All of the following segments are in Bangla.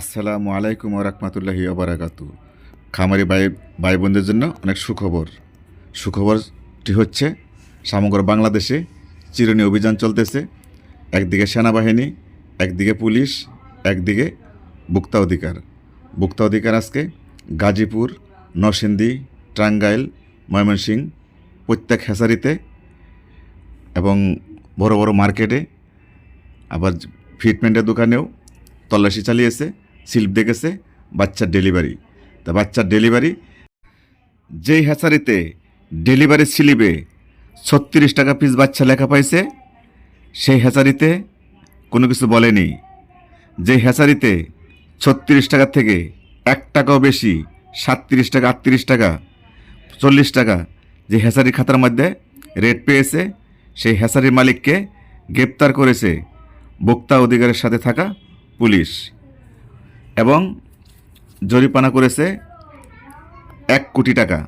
আসসালামু আলাইকুম রহমতুল্লাহি আবরাকাতু খামারি ভাই ভাই বোনদের জন্য অনেক সুখবর। সুখবরটি হচ্ছে, সমগ্র বাংলাদেশে চিরুনি অভিযান চলতেছে। একদিকে সেনাবাহিনী, একদিকে পুলিশ, একদিকে ভোক্তা অধিকার। ভোক্তা অধিকার আজকে গাজীপুর, নরসিংদী, টাঙ্গাইল, ময়মনসিংহ, প্রত্যেক হেসারিতে এবং বড় বড় মার্কেটে, আবার ফিটমেন্টের দোকানেও তল্লাশি চালিয়েছে। স্লিপ দেখেছে, বাচ্চার ডেলিভারি। তা বাচ্চার ডেলিভারি, যেই হ্যাচারিতে ডেলিভারি স্লিপে ছত্রিশ টাকা পিস বাচ্চা লেখা পাইছে, সেই হ্যাচারিতে কোনো কিছু বলেনি। যে হ্যাচারিতে ছত্রিশ টাকা থেকে এক টাকাও বেশি, সাতত্রিশ টাকা, আটত্রিশ টাকা, চল্লিশ টাকা যে হ্যাচারি খাতার মধ্যে রেট পেয়েছে, সেই হ্যাচারির মালিককে গ্রেপ্তার করেছে ভোক্তা অধিকারের সাথে থাকা পুলিশ। এবং জরিপানা করেছে এক কোটি টাকা।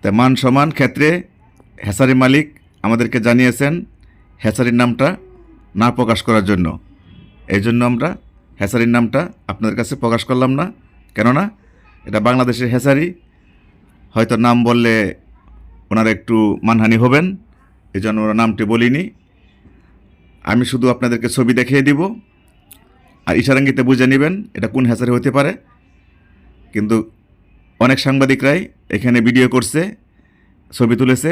তা মান সমান ক্ষেত্রে হেসারি মালিক আমাদেরকে জানিয়েছেন হ্যাচারির নামটা না প্রকাশ করার জন্য। এই জন্য আমরা হ্যাচারির নামটা আপনাদের কাছে প্রকাশ করলাম না। কেননা এটা বাংলাদেশের হেসারি, হয়তো নাম বললে ওনারা একটু মানহানি হবেন এই জন্য ওরা নামটি বলিনি। আমি শুধু আপনাদেরকে ছবি দেখিয়ে দিব। আর ইশারাঙ্গিতে বুঝে নেবেন, এটা কোন হ্যাচারি হতে পারে। কিন্তু অনেক সাংবাদিকরাই এখানে ভিডিও করছে, ছবি তুলেছে,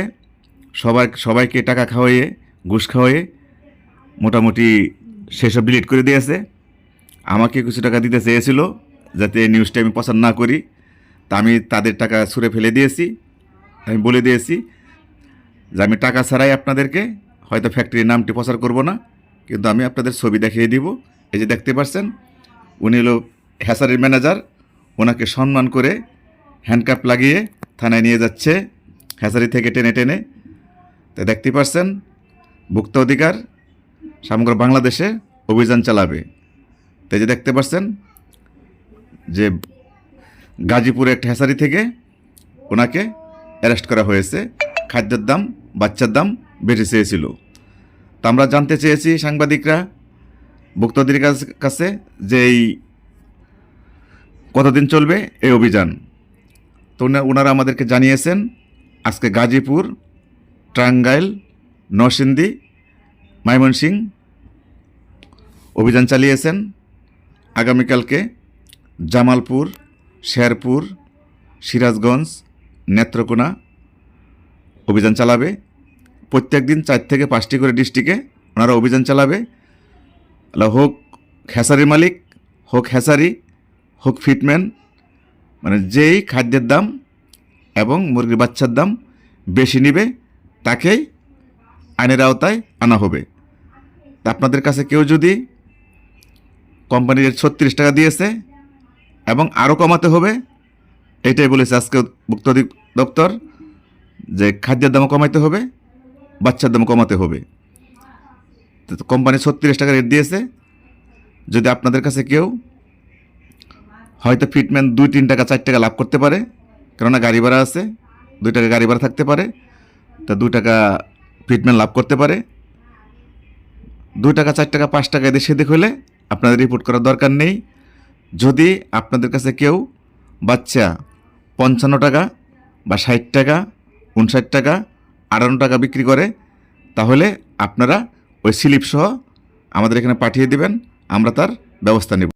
সবাই, সবাইকে টাকা খাওয়াইয়ে, ঘুষ খাওয়াইয়ে মোটামুটি সেসব ডিলিট করে দিয়েছে। আমাকে কিছু টাকা দিতে চেয়েছিল যাতে নিউজটা আমি প্রচার না করি। তা আমি তাদের টাকা ছুঁড়ে ফেলে দিয়েছি, আমি বলে দিয়েছি যে আমি টাকা ছাড়াই আপনাদেরকে, হয়তো ফ্যাক্টরির নামটি প্রচার করব না, কিন্তু আমি আপনাদের ছবি দেখিয়ে দিব। এই যে দেখতে পাচ্ছেন, উনি হলো হ্যাসারির ম্যানেজার, ওনাকে সম্মান করে হ্যান্ডকাপ লাগিয়ে থানায় নিয়ে যাচ্ছে, হ্যাসারি থেকে টেনে টেনে। তো দেখতে পাচ্ছেন, ভুক্ত অধিকার সমগ্র বাংলাদেশে অভিযান চালাবে। তো এই যে দেখতে পাচ্ছেন, যে গাজীপুরে একটা হ্যাসারি থেকে ওনাকে অ্যারেস্ট করা হয়েছে, খাদ্যের দাম, বাচ্চার দাম বেড়ে চেয়েছিল। তা আমরা জানতে চেয়েছি সাংবাদিকরা ভুক্তদের কাছে যে এই কতদিন চলবে এই অভিযান। তো ওনারা আমাদেরকে জানিয়েছেন, আজকে গাজীপুর, টাঙ্গাইল, নরসিংদী ময়মনসিং অভিযান চালিয়েছেন। আগামীকালকে জামালপুর, শেরপুর, সিরাজগঞ্জ, নেত্রকোনা অভিযান চালাবে। প্রত্যেক দিন চার থেকে পাঁচটি করে ডিস্ট্রিক্টে ওনারা অভিযান চালাবে। হোক হ্যাসারি মালিক, হোক হ্যাসারি হোক ফিটম্যান মানে যেই খাদ্যের দাম এবং মুরগির বাচ্চার দাম বেশি নিবে, তাকেই আইনের আওতায় আনা হবে। তা আপনাদের কাছে কেউ যদি কোম্পানির ছত্রিশ টাকা দিয়েছে এবং আরও কমাতে হবে, এটাই বলেছে আজকে ভুক্ত দপ্তর যে খাদ্যের দামও কমাইতে হবে, বাচ্চার দাম কমাতে হবে। কোম্পানি ছত্রিশ টাকা রেট দিয়েছে। যদি আপনাদের কাছে কেউ হয়তো ফিটম্যান দুই, তিন টাকা, চার টাকা লাভ করতে পারে, কেননা গাড়ি ভাড়া আছে, দুই টাকা গাড়ি ভাড়া থাকতে পারে, তা দু টাকা ফিটম্যান লাভ করতে পারে। দুই টাকা, চার টাকা, পাঁচ টাকা এদের সেদিক হলে আপনাদের রিপোর্ট করার দরকার নেই। যদি আপনাদের কাছে কেউ বাচ্চা পঞ্চান্ন টাকা বা ষাট টাকা উনষাট টাকা, আটান্ন টাকা বিক্রি করে, তাহলে আপনারা ওই স্লিপসহ আমাদের এখানে পাঠিয়ে দেবেন আমরা তার ব্যবস্থা নেব।